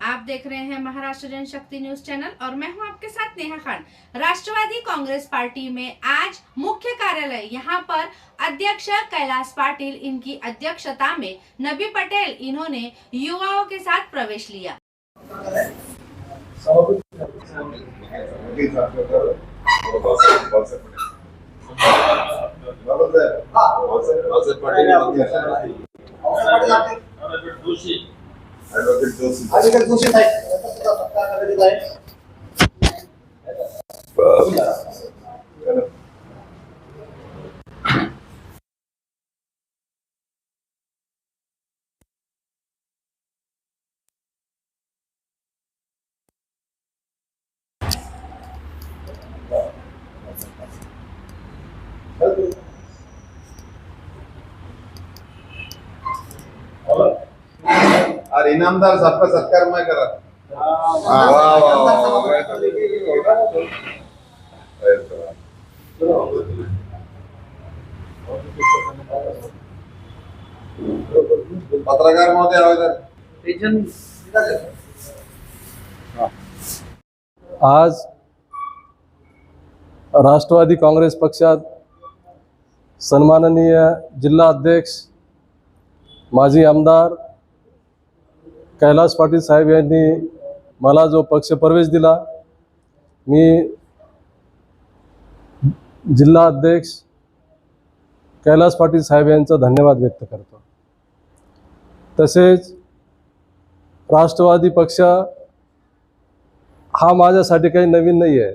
आप देख रहे हैं महाराष्ट्र जनशक्ति न्यूज़ चैनल और मैं हूँ आपके साथ नेहा खान राष्ट्रवादी कांग्रेस पार्टी में आज मुख्य कार्यालय यहाँ पर अध्यक्ष कैलाश पाटिल इनकी अध्यक्षता में नबी पटेल इन्होंने युवाओं के साथ प्रवेश लिया आजकाल दूषित और इनामदार सबका सत्कार मैं करा हाँ, वाह वाह वाह पत्रकार महोदय आज राष्ट्रवादी काँग्रेस पक्षात सन्माननीय जिल्हा अध्यक्ष माजी आमदार कैलास पाटील साहेब यांनी मला जो पक्ष प्रवेश दिला मी जिल्हा अध्यक्ष कैलास पाटील साहेब यांचा धन्यवाद व्यक्त करतो. तसेच राष्ट्रवादी पक्ष हा माझ्यासाठी काही नवीन नाही आहे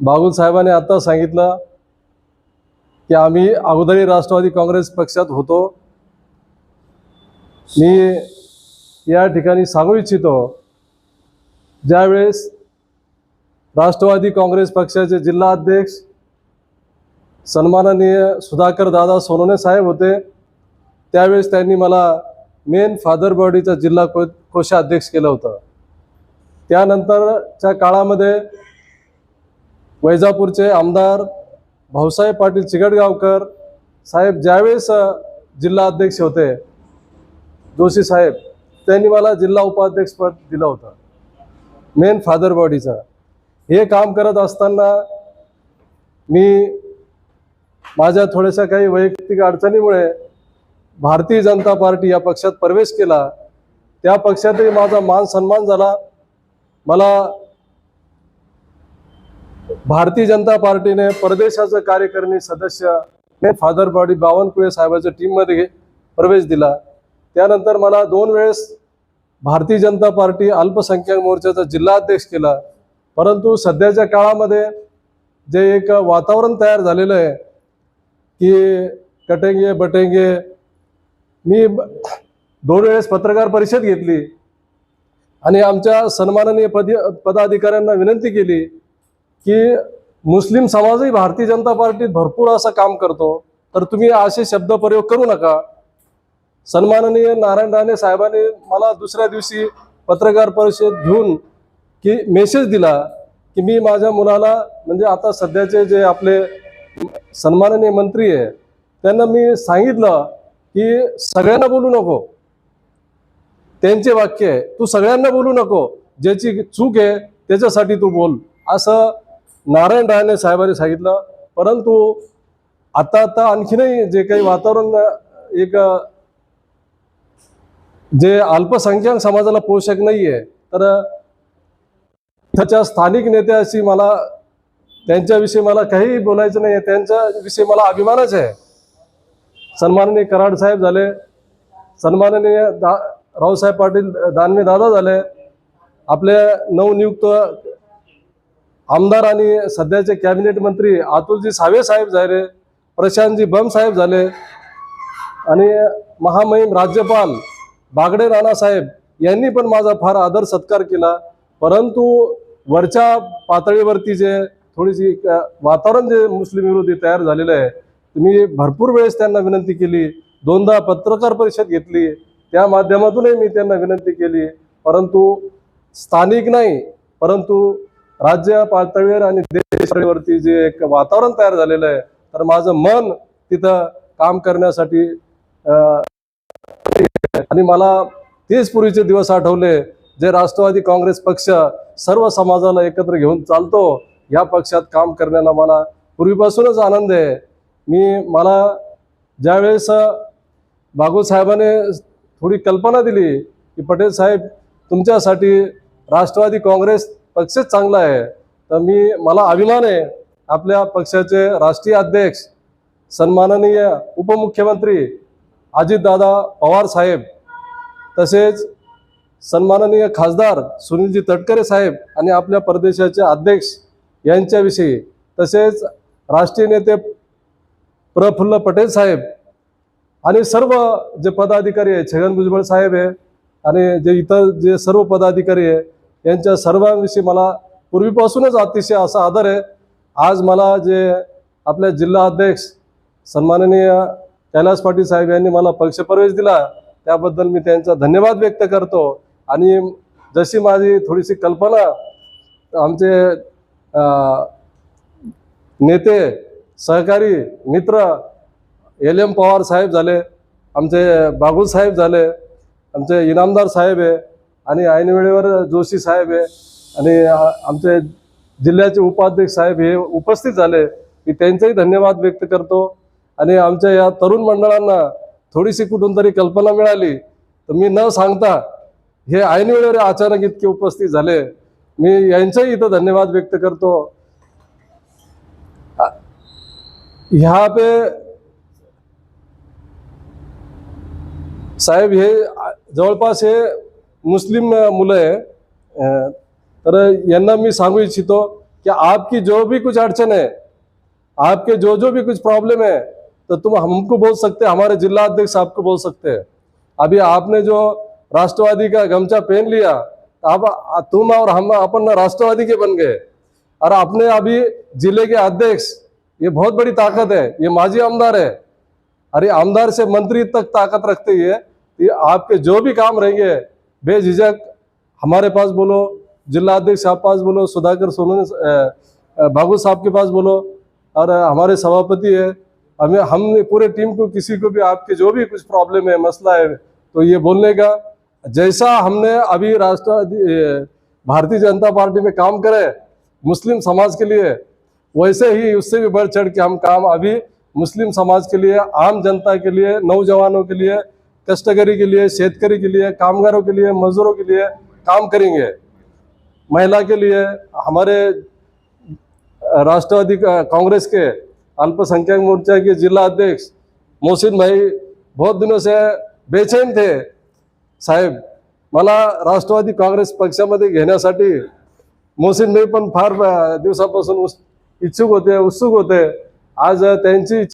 बागुल साहेबांनी आता सांगितलं की आम्ही अगोदरही राष्ट्रवादी काँग्रेस पक्षात होतो. मी या ठिकाणी सांगू इच्छितो ज्यावेळेस राष्ट्रवादी काँग्रेस पक्षाचे जिल्हा अध्यक्ष सन्माननीय सुधाकर दादा सोनवणे साहेब होते त्यावेळेस त्यांनी मला मेन फादर बॉडीचा जिल्हा को कोषाध्यक्ष केलं होतं. त्यानंतरच्या काळामध्ये वैजापूरचे आमदार भाऊसाहेब पाटील चिकटगावकर साहेब ज्यावेळेस जिल्हा अध्यक्ष होते जोशी साहेब त्यांनी मला जिल्हा उपाध्यक्षपद दिलं होतं. मेन फादर बॉडीचा हे काम करत असताना मी माझ्या थोड्याशा काही वैयक्तिक अडचणीमुळे भारतीय जनता पार्टी या पक्षात प्रवेश केला. त्या पक्षातही माझा मान सन्मान झाला. मला भारतीय जनता पार्टीने परदेशाचं कार्यकारिणी सदस्य फादर बॉडी बावनकुळे साहेबाच्या टीममध्ये प्रवेश दिला. त्यानंतर मला दोन वेळेस भारतीय जनता पार्टी अल्पसंख्याक मोर्चाचा जिल्हाध्यक्ष केला. परंतु सध्याच्या काळामध्ये जे एक वातावरण तयार झालेलं आहे की कटेंगे बटेंगे मी दोन वेळेस पत्रकार परिषद घेतली आणि आमच्या सन्माननीय पदी पदाधिकाऱ्यांना विनंती केली की मुस्लिम समाजही भारतीय जनता पार्टीत भरपूर असं काम करतो तर तुम्ही असे शब्द प्रयोग करू नका. सन्माननीय नारायण राणे साहेबांनी मला दुसऱ्या दिवशी पत्रकार परिषद घेऊन की मेसेज दिला की मी माझ्या मुलाला म्हणजे आता सध्याचे जे आपले सन्माननीय मंत्री आहे त्यांना मी सांगितलं की सगळ्यांना बोलू नको. त्यांचे वाक्य आहे तू सगळ्यांना बोलू नको ज्याची चूक आहे त्याच्यासाठी तू बोल असं नारायण राणे साहेबांनी सांगितलं. परंतु आता आता आणखीनही जे काही वातावरण एक जे अल्पसंख्याक समाजाला पोषक नाही आहे तर त्याच्या स्थानिक नेत्याशी मला त्यांच्याविषयी मला काही बोलायचं नाही आहे त्यांच्याविषयी मला अभिमानच आहे. सन्माननीय कराड साहेब झाले सन्माननीय दा रावसाहेब पाटील दानवे दादा झाले आपले नवनियुक्त आमदार आणि सध्याचे कॅबिनेट मंत्री अतुलजी सावे साहेब झाले प्रशांतजी बम साहेब झाले आणि महामहिम राज्यपाल बागडे राणा साहेब यांनी पण माझा फार आदर सत्कार केला. परंतु वरच्या पातळीवरती जे थोडीशी वातावरण जे मुस्लिम विरोधी तयार झालेलं आहे मी भरपूर वेळेस त्यांना विनंती केली. दोनदा पत्रकार परिषद घेतली. त्या माध्यमातूनही मी त्यांना विनंती केली. परंतु स्थानिक नाही परंतु राज्य पातळीवर आणि देश पातळीवरती जे एक वातावरण तयार झालेलं आहे तर माझं मन तिथं काम करण्यासाठी आणि मला तेच पूर्वीचे दिवस आठवले जे राष्ट्रवादी काँग्रेस पक्ष सर्व समाजाला एकत्र घेऊन चालतो या पक्षात काम करण्याला मला पूर्वीपासूनच आनंद आहे. मी मला ज्यावेळेस बागू थोडी कल्पना दिली की पटेल साहेब तुमच्यासाठी राष्ट्रवादी काँग्रेस पक्षच चांगला आहे. तर मी मला अभिमान आहे. आपल्या पक्षाचे राष्ट्रीय अध्यक्ष सन्माननीय उपमुख्यमंत्री अजितदादा पवार साहेब तसेच सन्माननीय खासदार सुनीलजी तटकरे साहेब आणि आपल्या प्रदेशाचे अध्यक्ष यांच्याविषयी तसेच राष्ट्रीय नेते प्रफुल्ल पटेल साहेब आणि सर्व जे पदाधिकारी आहे छगन भुजबळ साहेब आहे आणि जे इतर जे सर्व पदाधिकारी आहे यांच्या सर्वांविषयी मला पूर्वीपासूनच अतिशय असा आदर आहे. आज मला जे आपल्या जिल्हा अध्यक्ष सन्माननीय कैलास पाटील साहेब यांनी मला पक्षप्रवेश दिला. त्याबद्दल मी त्यांचा धन्यवाद व्यक्त करतो. आणि जशी माझी थोडीशी कल्पना आमचे नेते सहकारी मित्र एल एम पवार साहेब झाले आमचे बागुल साहेब झाले आमचे इनामदार साहेब आहे आणि ऐनवेळेवर जोशी साहेब आहे आणि आमचे जिल्ह्याचे उपाध्यक्ष साहेब हे उपस्थित झाले. मी त्यांचाही धन्यवाद व्यक्त करतो. आणि आमच्या या तरुण मंडळांना थोडीशी कुठून तरी कल्पना मिळाली. तर मी न सांगता हे ऐन वेळेवर अचानक इतके उपस्थित झाले. मी यांचाही इथं धन्यवाद व्यक्त करतो. ह्या पे साहेब हे जवळपास हे मुस्लिम मुलं आहे. तर यांना मी सांगू इच्छितो की आपकी जो भी कुछ अडचण आहे आपके जो जो भी कुछ प्रॉब्लेम है तो तुम हमको बोल सकते हमारे जिला अध्यक्ष आपको बोल सकते हैं। अभी आपने जो राष्ट्रवादी का गमछा पहन लिया, अब तुम और हम अपन राष्ट्रवादी के बन गए। और अपने अभी ज़िले के अध्यक्ष, ये बहुत बड़ी ताकत है, ये माजी आमदार है। अरे, आमदार से मंत्री तक ताकत रखते ही है ये आपके जो भी काम रहेंगे, बेझिझक, हमारे पास बोलो जिला अध्यक्ष साहब पास बोलो, सुधाकर सोनू बाबू साहब के पास बोलो, और हमारे सभापति है हमें, हमने पूरे टीम को, किसी को भी, आपके जो भी कुछ प्रॉब्लम है, मसला है तो ये बोलने का, जैसा हमने अभी राष्ट्रवादी भारतीय जनता पार्टी में काम करे, मुस्लिम समाज के लिए, वैसे ही उससे भी बढ़ चढ़ के हम काम अभी मुस्लिम समाज के लिए, आम जनता के लिए, नौजवानों के लिए कष्टकरी के लिए, शेतकरी के लिए, कामगारों के लिए, मजदूरों के लिए काम करेंगे। महिला के लिए, हमारे राष्ट्रवादी कांग्रेस के अल्पसंख्यक मोर्चा के जिला अध्यक्ष मोहसिन भाई बहुत दिनों से बेचैन थे। साहेब मला राष्ट्रवादी काँग्रेस पक्षामध्ये घेण्यासाठी मोहसिन भाई पण फार दिवसापासून उत्सुक इच्छुक होते उत्सुक होते. आज त्यांची